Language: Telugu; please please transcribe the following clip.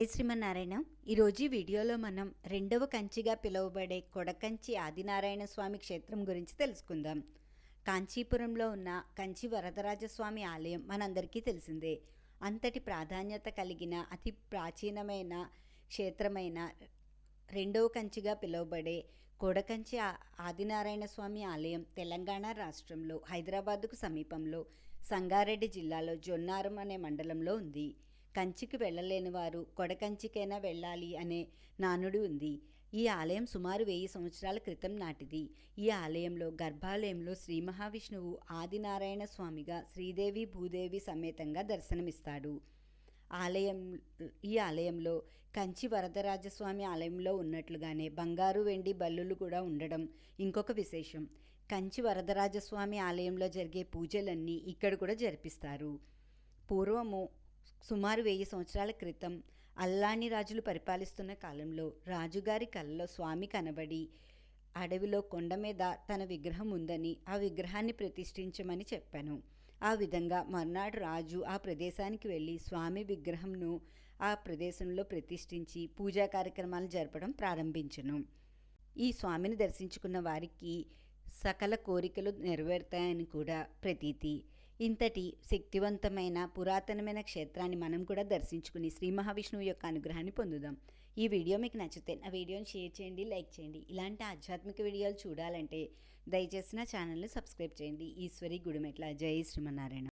శ్రీమన్నారాయణ? ఈరోజు వీడియోలో మనం రెండవ కంచిగా పిలువబడే కొడకంచి ఆదినారాయణ స్వామి క్షేత్రం గురించి తెలుసుకుందాం. కాంచీపురంలో ఉన్న కంచి వరదరాజస్వామి ఆలయం మనందరికీ తెలిసిందే. అంతటి ప్రాధాన్యత కలిగిన అతి ప్రాచీనమైన క్షేత్రమైన రెండవ కంచిగా పిలువబడే కొడకంచి ఆదినారాయణ స్వామి ఆలయం తెలంగాణ రాష్ట్రంలో హైదరాబాదుకు సమీపంలో సంగారెడ్డి జిల్లాలో జొన్నారం అనే మండలంలో ఉంది. కంచికి వెళ్ళలేని వారు కొడకంచికైనా వెళ్ళాలి అనే నానుడి ఉంది. ఈ ఆలయం సుమారు వెయ్యి సంవత్సరాల క్రితం నాటిది. ఈ ఆలయంలో గర్భాలయంలో శ్రీ మహావిష్ణువు ఆదినారాయణ స్వామిగా శ్రీదేవి భూదేవి సమేతంగా దర్శనమిస్తాడు. ఆలయం ఈ ఆలయంలో కంచి వరదరాజస్వామి ఆలయంలో ఉన్నట్లుగానే బంగారు వెండి బల్లులు కూడా ఉండడం ఇంకొక విశేషం. కంచి వరదరాజస్వామి ఆలయంలో జరిగే పూజలన్నీ ఇక్కడ కూడా జరిపిస్తారు. పూర్వము సుమారు వెయ్యి సంవత్సరాల క్రితం అల్లాని రాజులు పరిపాలిస్తున్న కాలంలో రాజుగారి కళ్ళలో స్వామి కనబడి అడవిలో కొండ మీద తన విగ్రహం ఉందని ఆ విగ్రహాన్ని ప్రతిష్ఠించమని చెప్పాను. ఆ విధంగా మర్నాడు రాజు ఆ ప్రదేశానికి వెళ్ళి స్వామి విగ్రహంను ఆ ప్రదేశంలో ప్రతిష్ఠించి పూజా కార్యక్రమాలు జరపడం ప్రారంభించను. ఈ స్వామిని దర్శించుకున్న వారికి సకల కోరికలు నెరవేరుతాయని కూడా ప్రతీతి. ఇంతటి శక్తివంతమైన పురాతనమైన క్షేత్రాన్ని మనం కూడా దర్శించుకుని శ్రీ మహావిష్ణువు యొక్క అనుగ్రహాన్ని పొందుదాం. ఈ వీడియో మీకు నచ్చితే నా వీడియోని షేర్ చేయండి లైక్ చేయండి. ఇలాంటి ఆధ్యాత్మిక వీడియోలు చూడాలంటే దయచేసి నా ఛానల్ని సబ్స్క్రైబ్ చేయండి. ఈశ్వరి గుడిమెట్ల. జై శ్రీమన్నారాయణ.